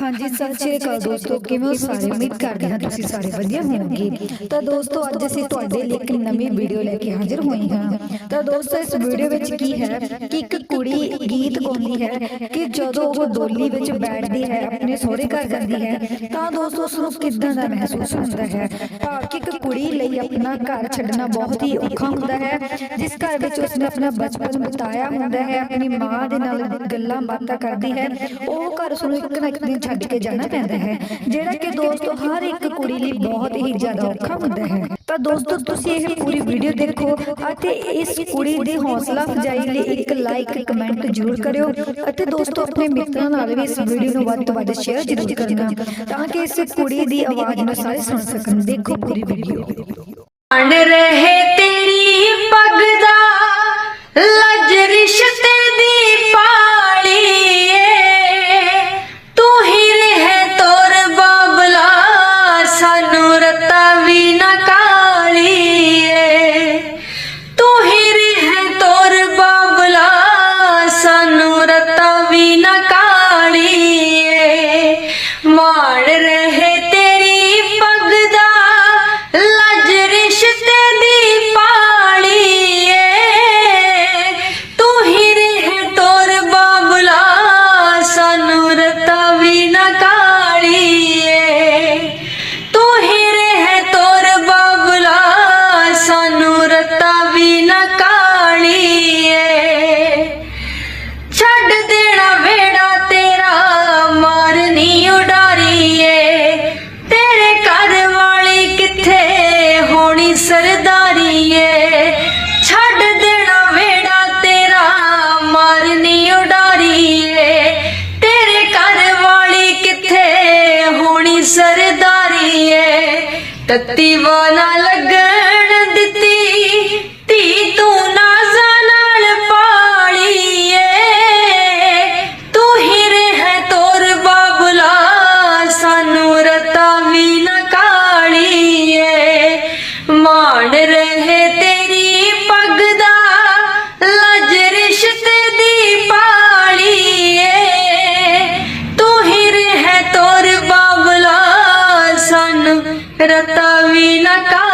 ਹਾਂਜੀ ਸਤਿ ਸ਼੍ਰੀ ਅਕਾਲ ਦੋਸਤੋ ਕਿਵੇਂ ਹੋ ਸਾਰੇ? ਉਮੀਦ ਕਰਦੇ ਹਾਂ ਤੁਸੀਂ ਸਾਰੇ ਵਧੀਆ ਹੋਵੋਗੇ। ਤਾਂ ਦੋਸਤੋ ਅੱਜ ਅਸੀਂ ਤੁਹਾਡੇ ਲਈ ਇੱਕ ਨਵੀਂ ਵੀਡੀਓ ਲੈ ਕੇ ਹਾਜ਼ਰ ਹੋਏ ਹਾਂ। ਤਾਂ ਦੋਸਤੋ ਇਸ ਵੀਡੀਓ ਵਿੱਚ ਕੀ ਹੈ ਕਿ ਇੱਕ ਕੁੜੀ ਗੀਤ ਗਾਉਂਦੀ ਹੈ ਕਿ ਜਦੋਂ ਉਹ ਡੋਲੀ ਵਿੱਚ ਬੈਠਦੀ ਹੈ ਆਪਣੇ ਸਹੁਰੇ ਘਰ ਜਾਂਦੀ ਹੈ ਤਾਂ ਦੋਸਤੋ ਉਸ ਨੂੰ ਕਿੱਦਾਂ ਦਾ ਮਹਿਸੂਸ ਹੁੰਦਾ ਹੈ? ਭਾਵ ਕਿ ਇੱਕ ਕੁੜੀ ਲਈ ਆਪਣਾ ਘਰ ਛੱਡਣਾ ਬਹੁਤ ਹੀ ਔਖਾ ਹੁੰਦਾ ਹੈ ਜਿਸ ਘਰ ਵਿੱਚ ਉਸਨੇ ਆਪਣਾ ਬਚਪਨ ਬਿਤਾਇਆ ਹੁੰਦਾ ਹੈ ਆਪਣੀ ਮਾਂ ਦੇ ਨਾਲ ਗੱਲਾਂ ਬਾਤਾਂ ਕਰਦੀ ਹੈ ਉਹ ਘਰ ਉਸਨੂੰ ਇੱਕ ਨਾ ਇੱਕ ਦਿਨ ਛੱਡ ਕੇ ਜਾਣਾ ਪੈਂਦਾ ਹੈ। ਜਿਹੜਾ ਕਿ ਦੋਸਤੋ ਹਰ ਇੱਕ ਕੁੜੀ ਲਈ ਬਹੁਤ ਹੀ ਜ਼ਿਆਦਾ ਔਖਾ ਹੁੰਦਾ ਹੈ। ਤਾਂ ਦੋਸਤੋ, ਤੁਸੀਂ ਇਹ ਪੂਰੀ ਵੀਡੀਓ ਦੇਖੋ ਅਤੇ ਇਸ ਕੁੜੀ ਦੀ ਹੌਸਲਾ ਅਫਜ਼ਾਈ ਲਈ ਇੱਕ ਲਾਈਕ ਕਮੈਂਟ ਜ਼ਰੂਰ ਕਰਿਓ ਅਤੇ ਦੋਸਤੋ, ਆਪਣੇ ਮਿੱਤਰਾਂ ਨਾਲ ਵੀ ਇਸ ਵੀਡੀਓ ਨੂੰ ਵੱਧ ਤੋਂ ਵੱਧ ਸ਼ੇਅਰ ਜ਼ਰੂਰ ਕਰਨਾ ਤਾਂ ਕਿ ਇਸ ਕੁੜੀ ਦੀ ਆਵਾਜ਼ ਨੂੰ ਸਾਰੇ ਸੁਣ ਸਕਣ। ਦੇਖੋ ਪੂਰੀ ਵੀਡੀਓ। ਅਣ ਰਹੇ ਤੂੰ ਤੱਤੀ ਵਾਲਾ ਲੱਗਣ ਦਿੱਤੀ। ਧੀ ਤੂੰ ਨਾਜ਼ਾਂ ਨਾਲ ਪਾਲੀਏ। ਤੂੰ ਹੀ ਰਹਿ ਤੋਰ ਬਾਬਲਾ, ਸਾਨੂੰ ਰਤਾ ਵੀ ਨਾ ਕਾਲੀਏ। ਮਾਣ ਰਹਿ